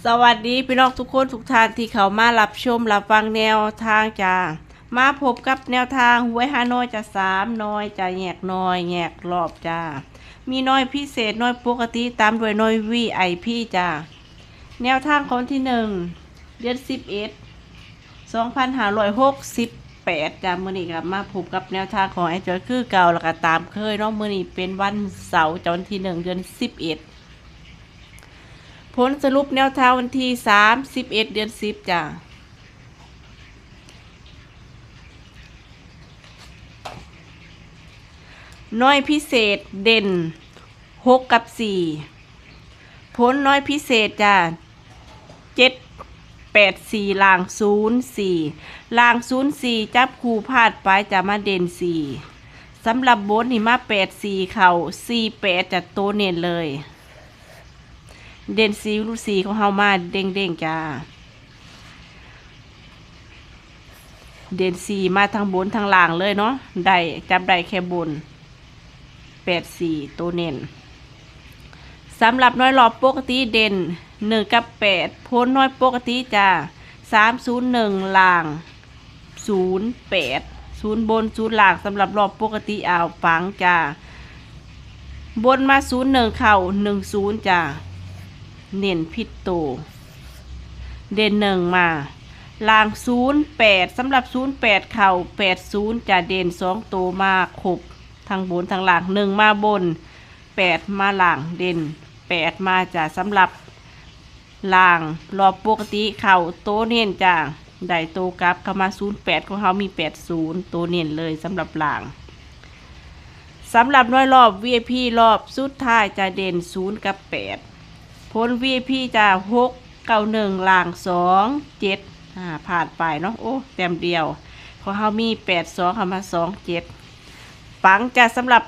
สวัสดีพี่น้องทุกคนทุกท่านที่เขามารับชมรับฟังแนวทางจ้ามาพบกับแนวทางหวยฮานอยจะสามน้อยจะแยกน้อยแยกรอบจ้ามีน้อยพิเศษน้อยปกติตามด้วยน้อยวีไอพีจ้าแนวทางของที่หนึ่งเดือนสิบเอ็ดสองพันห้าร้อยหกสิบแปดจ้ามือนี้ครับมาพบกับแนวทางของไอจอยคือเก่าแล้วก็ตามเคยเนาะมือนี้เป็นวันเสาร์จนที่หนึ่งเดือนสิบเอ็ด ผลสรุปแนวทางวันที่สามสิบเอ็ดเดือนสิบจ้ะน้อยพิเศษเด่นหกกับสี่ผลน้อยพิเศษจ้ะเจ็ดแปดสี่ลางศูนย์สี่ลางศูนย์สี่จับคู่พลาดไปจะมาเด่นสี่สำหรับโบนนี่มาแปดสี่เข่าสี่แปดจัดโตวเน้นเลย เด่นสีรูสีของเฮามาเด้งเด้งจ้า เด่นสีมาทางบนทางล่างเลยเนาะได้จับได้แค่บนแปดสี่ตัวเน้นสำหรับน้อยหลอบปกติเด่นหนึ่งกับแปดพ้นน้อยปกติจ้าสามศูนย์หนึ่งล่างศูนย์แปดศูนย์บนศูนย์ล่างสำหรับรอบปกติอ่าวฟังจ้าบนมาศูนย์หนึ่งเข่าหนึ่งศูนย์จ้า เน้นพิษโตวเด่นหนึ่งมาลางศูนย์แปดสำหรับศูนย์แปดเข่าแปดศูนย์จะเด่นสองตัวมาขบทางบนทางหล่างหนึ่งมาบนแปดมาหล่างเด่นแปดมาจะสำหรับลางรอบปกติเข่าโตเน้นจ้าได้โตวกลับเข้ามาศูนย์แปดของเขามีแปดศูนย์ตัวเน้นเลยสำหรับลางสำหรับน้อยรอบ VIP รอบสุดท้ายจะเด่นศูนย์กับแปด ผล VIP จะหกเก้าหนึ่งล่างสองเจ็ดอ่าผ่านไปเนาะโอ้เต็มเดียวขอเขามีแปดสองเข้ามาสองเจ็ดปังจะสำหรับ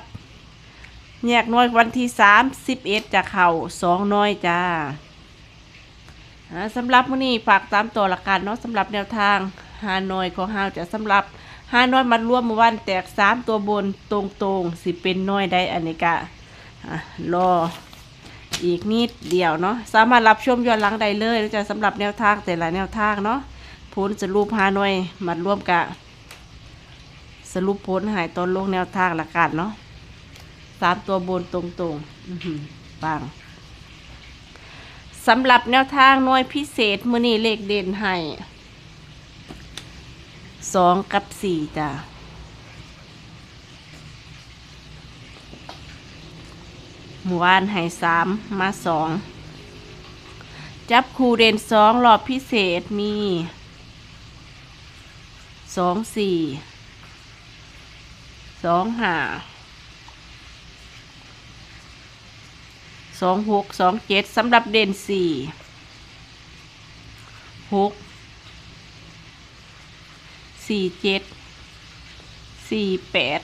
แยกน้อยวันที่สามสิบเอ็ดจะเข่าสองน้อยจ้าสำหรับมื้อนี้ฝากตามตัวละกันเนาะสำหรับแนวทางฮานอยของเฮาจะสำหรับฮานอยมันรวมเมื่อวันแตกสามตัวบนตรงๆสิเป็นน้อยได้อันนี้กะอะรอ อีกนิดเดียวเนาะสามารถรับชมย้อนหลังได้เลยจะสำหรับแนวทางแต่ละแนวทางเนาะผลสรุปหาหน่วยมัดร่วมกะสรุปผลหายตอนลงแนวทางละกันเนาะสามตัวบนตรงๆอื้อหือปังสำหรับแนวทางหน่วยพิเศษมือนี้เลขเด่นให้สองกับสี่จ้ะ หมู่บ้านให้สามมาสองจับคูเด่นสองรอบพิเศษมีสองสี่สองห้าสองหกสองเจ็ดสำหรับเด่นสี่หกสี่เจ็ดสี่แปด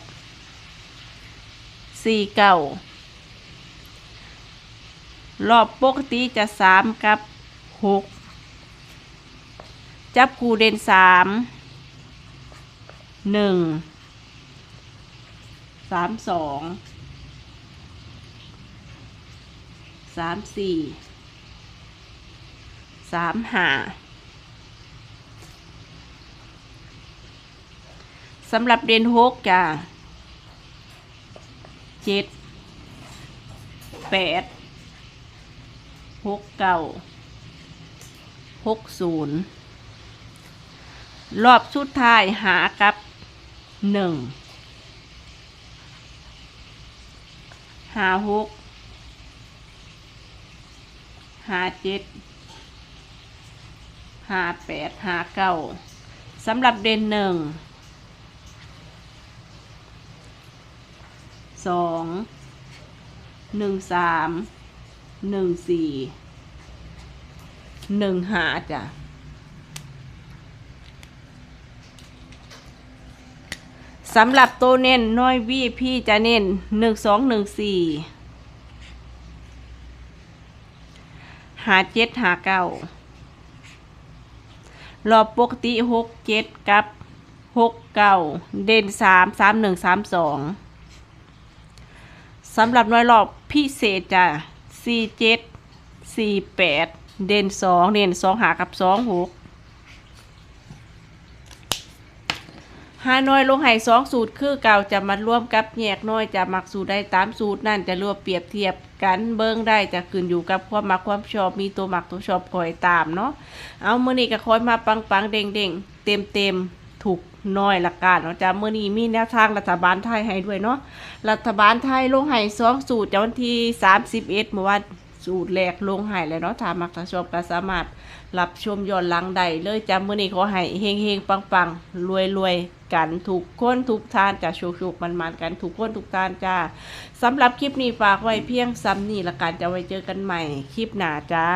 สี่เก้า รอบปกติจะสามกับหกจับคูเด่นสามหนึ่งสามสองสามสี่สามห้าสำหรับเด่นหกจ้ะเจ็ดแปด หกเก้าหกศูนย์รอบสุดท้ายหากับหนึ่งหาหกหาเจ็ดหาแปดหาเก้าสำหรับเด่นหนึ่งสองหนึ่งสาม หนึ่งสี่หนึ่งหาจ้ะสำหรับตัวเน้นน้อยวีพี่จะเน้นหนึ่งสองหนึ่งสี่หาเจ็ดหาเก้ารอบปกติหกเจ็ดกับหกเก้าเด่นสามสามหนึ่งสามสองสำหรับน้อยรอบพิเศษจ้ะ สี่เจ็ดสี่แปดเด่นสองเด่นสองหากับสองหกหาน้อยลงให้สองสูตรคือเก่าจะมาร่วมกับแยกน้อยจะมักสูตรได้ตามสูตรนั่นจะรวมเปรียบเทียบกันเบิ้งได้จะขึ้นอยู่กับความมักความชอบมีตัวมักตัวชอบคอยตามเนาะเอามือนี้ก็คอยมาปังปังๆเด้งเด้งเต็มเต็มๆถูก น้อยละกันเนาะจ้ะมือนี้มีแนวทางรัฐบาลไทยให้ด้วยเนาะรัฐบาลไทยลงให้สองสูตรจากวันที่31เมื่อวันสูตรแรกลงให้แล้วเนาะถ้ามักถ้าชอบก็สามารถรับชมย้อนหลังได้เลยจำมื้อนี้ขอให้เฮงเฮงปังปังรวยรวยกันทุกคนทุกทานจะชคโชคมันมันๆกันทุกคนทุกทานจ้าสำหรับคลิปนี้ฝากไว้เพียงซ้ำนี่ละกันจะไว้เจอกันใหม่คลิปหน้าจ้า